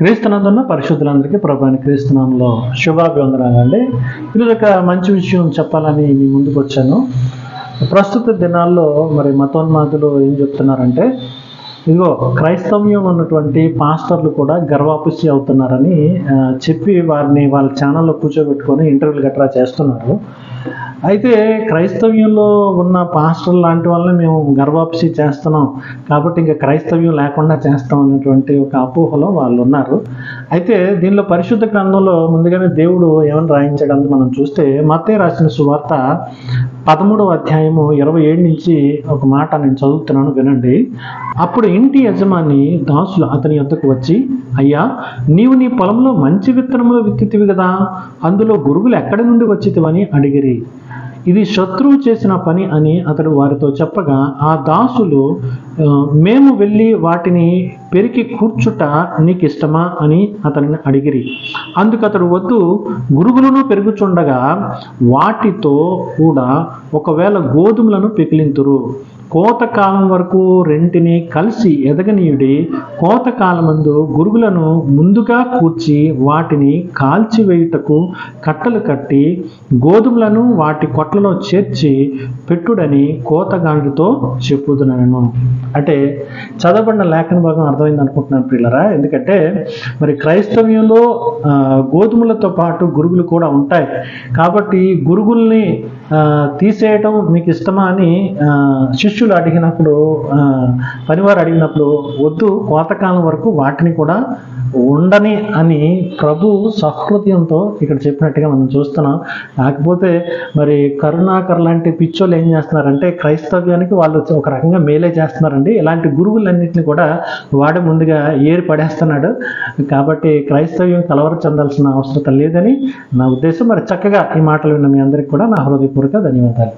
క్రీస్తునందున్న పరిశుద్ధులందరికీ ప్రభాని క్రీస్తునామంలో శుభాభివందనాలు అండి. ఇది ఒక మంచి విషయం చెప్పాలని మీ ముందుకు వచ్చాను. ప్రస్తుత దినాల్లో మరి మతోన్మాదులు ఏం చెప్తున్నారంటే ఇదిగో క్రైస్తవ్యం ఉన్నటువంటి పాస్టర్లు కూడా గర్వాపుష్టి అవుతున్నారని చెప్పి వారిని వాళ్ళ ఛానల్లో కూర్చోబెట్టుకొని ఇంటర్వ్యూలు గట్రా చేస్తున్నారు. అయితే క్రైస్తవ్యంలో ఉన్న పాస్టర్ లాంటి వాళ్ళని మేము గర్వాప్సి చేస్తున్నాం. కాబట్టి ఇంకా క్రైస్తవ్యం లేకుండా చేస్తాం అనేటువంటి ఒక అపోహలో వాళ్ళు ఉన్నారు. అయితే దీనిలో పరిశుద్ధ గ్రంథంలో ముందుగానే దేవుడు ఏమని రాయించడానికి మనం చూస్తే మతే రాసిన సువార్త పదమూడవ అధ్యాయము ఇరవై ఏడు నుంచి ఒక మాట నేను చదువుతున్నాను వినండి. అప్పుడు ఇంటి యజమాని దాసులు అతని యొద్దకు వచ్చి అయ్యా నీవు నీ పొలంలో మంచి విత్తనములు విత్తితివి కదా? అందులో గురువులు ఎక్కడి నుండి వచ్చితివని అడిగిరి. ఇది శత్రువు చేసిన పని అని అతడు వారితో చెప్పగా ఆ దాసులు మేము వెళ్ళి వాటిని పెరికి కూర్చుట నీకు ఇష్టమా అని అతనిని అడిగిరి. అందుకు అతడు వద్దు గురుగులను పెరుగుచుండగా వాటితో కూడా ఒకవేళ గోధుమలను పికిలింతురు కోతకాలం వరకు రెంటిని కలిసి ఎదగనీయుడి కోతకాలమందు గురుగులను ముందుగా కూర్చి వాటిని కాల్చివేయుటకు కట్టలు కట్టి గోధుమలను వాటి కొట్లలో చేర్చి పెట్టుడని కోతగాండ్లతో చెప్పుదునను అంటే చదవబడిన లేఖన భాగం అర్థమైంది అనుకుంటున్నాను పిల్లరా ఎందుకంటే మరి క్రైస్తవ్యంలో గోధుమలతో పాటు గురుగులు కూడా ఉంటాయి. కాబట్టి గురుగుల్ని తీసేయటం మీకు ఇష్టమా అని శిష్యులు అడిగినప్పుడు పనివారు అడిగినప్పుడు వద్దు కోతకాలం వరకు వాటిని కూడా ఉండని అని ప్రభు సహృదయంతో ఇక్కడ చెప్పినట్టుగా మనం చూస్తున్నాం. కాకపోతే మరి కరుణాకర్ లాంటి పిచ్చోళ్ళు ఏం చేస్తున్నారంటే క్రైస్తవ్యానికి వాళ్ళు ఒక రకంగా మేలే చేస్తున్నారండి. ఇలాంటి గురువులన్నింటినీ కూడా వాడే ముందుగా ఏరి పడేస్తున్నాడు. కాబట్టి క్రైస్తవ్యం కలవర చెందాల్సిన అవసరం లేదని నా ఉద్దేశం. మరి చక్కగా ఈ మాటలు విన్న మీ అందరికీ కూడా నా por cada animal.